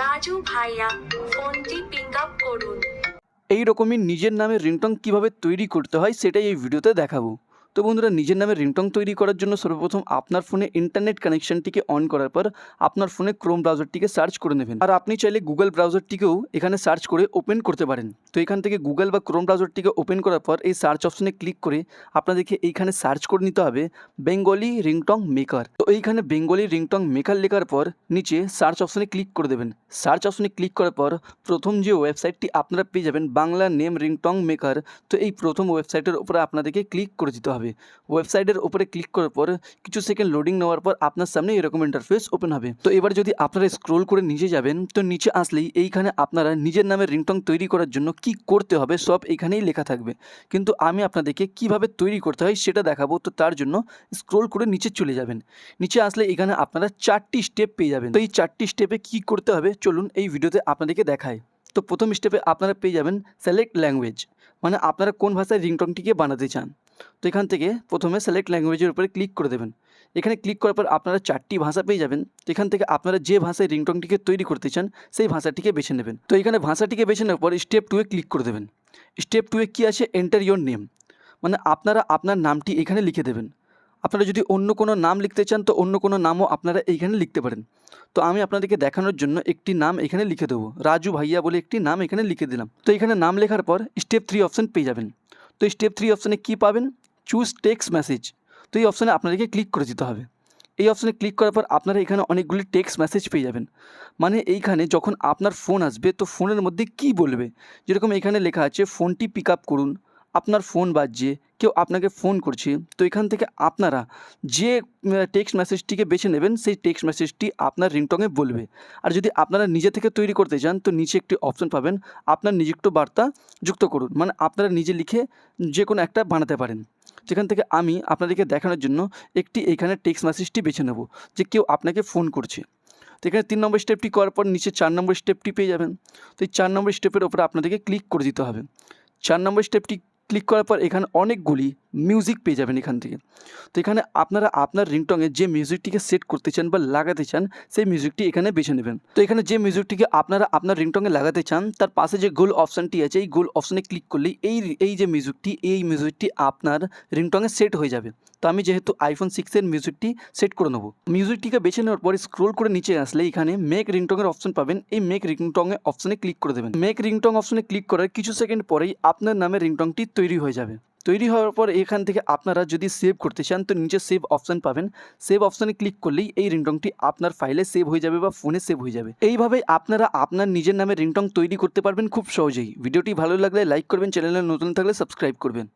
রাজু ভাইয়া ফোনটি pick up করুন। এই রকমই নিজের নামে রিংটং কীভাবে তৈরি করতে হয়, সেটাই এই ভিডিওতে দেখাবো। তো বন্ধুরা, নিজের নামে রিংটং তৈরি করার জন্য সর্বপ্রথম আপনার ফোনে ইন্টারনেট কানেকশনটিকে অন করার পর আপনার ফোনে ক্রোম ব্রাউজারটিকে সার্চ করে নেবেন। আর আপনি চাইলে গুগল ব্রাউজারটিকেও এখানে সার্চ করে ওপেন করতে পারেন। তো এখান থেকে গুগল বা ক্রোম ব্রাউজারটিকে ওপেন করার পর এই সার্চ অপশনে ক্লিক করে আপনাদেরকে এইখানে সার্চ করে নিতে হবে বেঙ্গলি রিংটং মেকার তো এইখানে বেঙ্গলি রিংটং মেকার লেখার পর নিচে সার্চ অপশনে ক্লিক করে দেবেন। সার্চ অপশনে ক্লিক করার পর প্রথম যে ওয়েবসাইটটি আপনারা পেয়ে যাবেন বাংলা নেম রিংটং মেকার তো এই প্রথম ওয়েবসাইটের উপরে আপনাদেরকে ক্লিক করে দিতে হবে। ওয়েবসাইটের উপরে ক্লিক করার পর কিছু সেকেন্ড লোডিং নেওয়ার পর আপনার সামনে এরকম ইন্টারফেস ওপেন হবে। তো এবার যদি আপনারা স্ক্রোল করে নিচে যাবেন, তো নিচে আসলেই এইখানে আপনারা নিজের নামে রিংটং তৈরি করার জন্য কি করতে হবে সব এখানেই লেখা থাকবে। কিন্তু আমি আপনাদেরকে কীভাবে তৈরি করতে হয় সেটা দেখাবো, তো তার জন্য স্ক্রোল করে নিচে চলে যাবেন। নিচে আসলে এখানে আপনারা চারটি স্টেপ পেয়ে যাবেন। তো এই চারটি স্টেপে কি করতে হবে? চলুন এই ভিডিওতে আপনাদেরকে দেখায় তো প্রথম স্টেপে আপনারা পেয়ে যাবেন সিলেক্ট ল্যাঙ্গুয়েজ মানে আপনারা কোন ভাষায় রিংটংটিকে বানাতে চান। তো এখান থেকে প্রথমে সিলেক্ট ল্যাঙ্গুয়েজের উপরে ক্লিক করে দেবেন। এখানে ক্লিক করার পর আপনারা চারটি ভাষা পেয়ে যাবেন। তো এখান থেকে আপনারা যে ভাষায় রিংটংটিকে তৈরি করতে চান, সেই ভাষাটিকে বেছে নেবেন। তো এখানে ভাষাটিকে বেছে নেওয়ার পর স্টেপ টুয়ে ক্লিক করে দেবেন। স্টেপ টুয়ে কী আছে? এন্টার ইয়োর নেম মানে আপনারা আপনার নামটি এখানে লিখে দেবেন। আপনারা যদি অন্য কোনো নাম লিখতে চান, তো অন্য কোনো নামও আপনারা এইখানে লিখতে পারেন। তো আমি আপনাদেরকে দেখানোর জন্য একটি নাম এখানে লিখে দেবো। রাজু ভাইয়া বলে একটি নাম এখানে লিখে দিলাম। তো এখানে নাম লেখার পর স্টেপ থ্রি অপশান পেয়ে যাবেন। তো স্টেপ থ্রি অপশানে কী পাবেন? চুজ টেক্সট মেসেজ তো এই অপশানে আপনাদেরকে ক্লিক করে দিতে হবে। এই অপশানে ক্লিক করার পর আপনারা এখানে অনেকগুলি টেক্সট মেসেজ পেয়ে যাবেন। মানে এইখানে যখন আপনার ফোন আসবে, তো ফোনের মধ্যে কি বলবে? যেরকম এখানে লেখা আছে ফোনটি পিক আপ করুন। আপনার ফোন বাজছে, কেউ আপনাকে ফোন করছে, তো এখান থেকে আপনারা যে টেক্সট মেসেজটিকে বেছে নেবেন, সেই টেক্সট মেসেজটি আপনার রিংটংয়ে বলবে। আর যদি আপনারা নিজে থেকে তৈরি করতে চান, তো নিচে একটি অপশন পাবেন, আপনার নিযুক্ত বার্তা যুক্ত করুন। মানে আপনারা নিজে লিখে যে কোনো একটা বানাতে পারেন। যেখান থেকে আমি আপনাদেরকে দেখানোর জন্য একটি এখানে টেক্সট মেসেজটি বেছে নেব, যে কেউ আপনাকে ফোন করছে। তো এখানে তিন নম্বর স্টেপটি করার পর নিচে চার নম্বর স্টেপটি পেয়ে যাবেন। তো এই চার নম্বর স্টেপের ওপরে আপনাদেরকে ক্লিক করে দিতে হবে। চার নম্বর স্টেপটি ক্লিক করার পর এখানে অনেকগুলি মিউজিক পেয়ে যাবেন এখান থেকে। তো এখানে আপনারা আপনার রিংটংয়ে যে মিউজিকটিকে সেট করতে চান বা লাগাতে চান, সেই মিউজিকটি এখানে বেছে নেবেন। তো এখানে যে মিউজিকটিকে আপনারা আপনার রিংটংয়ে লাগাতে চান, তার পাশে যে গোল অপশানটি আছে, এই গোল অপশানে ক্লিক করলেই এই এই যে মিউজিকটি এই মিউজিকটি আপনার রিংটংয়ে সেট হয়ে যাবে। তো আমি যেহেতু আইফোন সিক্সের মিউজিকটি সেট করে নেব। মিউজিকটিকে বেছে নেওয়ার পরে স্ক্রোল করে নিচে আসলে এখানে মেক রিংটংয়ের অপশন পাবেন। এই মেক রিংটংয়ের অপশনে ক্লিক করে দেবেন। মেক রিংটং অপশনে ক্লিক করার কিছু সেকেন্ড পরেই আপনার নামে রিংটংটি তৈরি হয়ে যাবে। তৈরি হওয়ার পর এখান থেকে আপনারা যদি সেভ করতে চান, তো নিচে সেভ অপশান পাবেন। সেভ অপশানে ক্লিক করলেই এই রিংটংটি আপনার ফাইলে সেভ হয়ে যাবে বা ফোনে সেভ হয়ে যাবে। এইভাবে আপনারা আপনার নিজের নামে রিংটং তৈরি করতে পারবেন খুব সহজেই। ভিডিওটি ভালো লাগলে লাইক করবেন চ্যানেলে নতুন থাকলে সাবস্ক্রাইব করবেন।